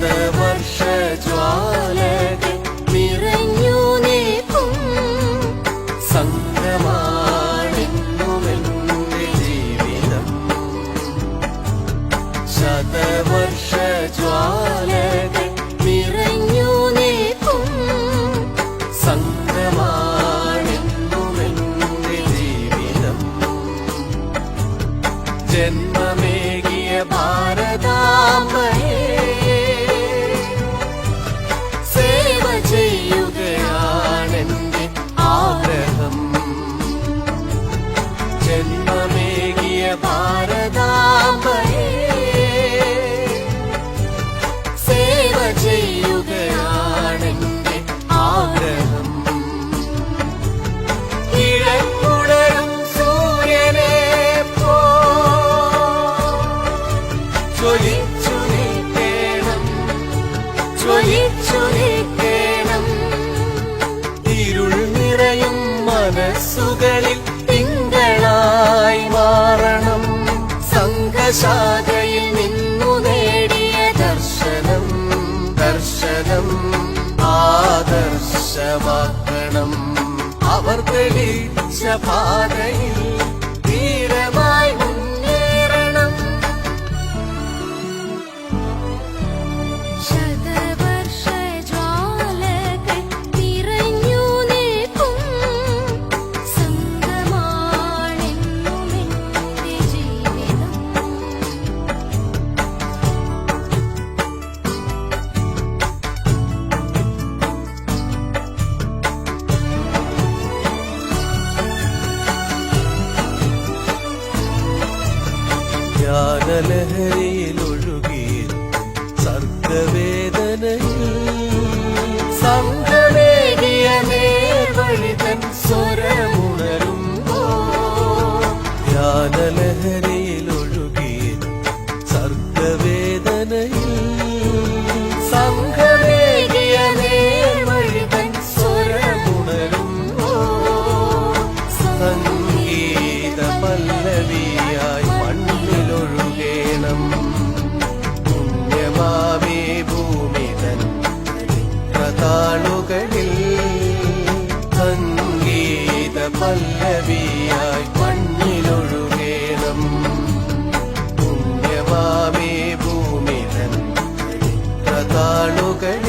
ശതവർഷ ജ്വാലകൾ നിറഞ്ഞു നീക്കും സംഘമാണെന്നുമെന്നുമെ ജീവിതം. ശതവർഷ ജ്വാലകൾ നിറഞ്ഞു നീക്കും സംഘമാണെന്നുമെന്നുമെ ജീവിതം. ജന്മമേകിയ ഭാ ചെയ്യുകയാണെന്റെ ആഗ്രഹം. കിഴക്കുടരും സൂര്യനെ ചൊലിച്ചു നിൽക്കണം ചൊലിച്ചു നിൽക്കണം. ഇരുൾ നിറയും മനസ്സുകളിൽ തിങ്കളായി മാറണം. സംഘശാല ആദർശമാക്കണം അവർ തെളിച്ച പാതയിൽ ജ്ഞാനലഹരിയിൽ ഒഴുകിയ സർഗവേദനയിൽ മുകളിൽ സംഗീത പല്ലവിയായി മണ്ണിലൊഴുകേണം പുണ്യമാമേ ഭൂമിതൻ പ്രതാളുകളിൽ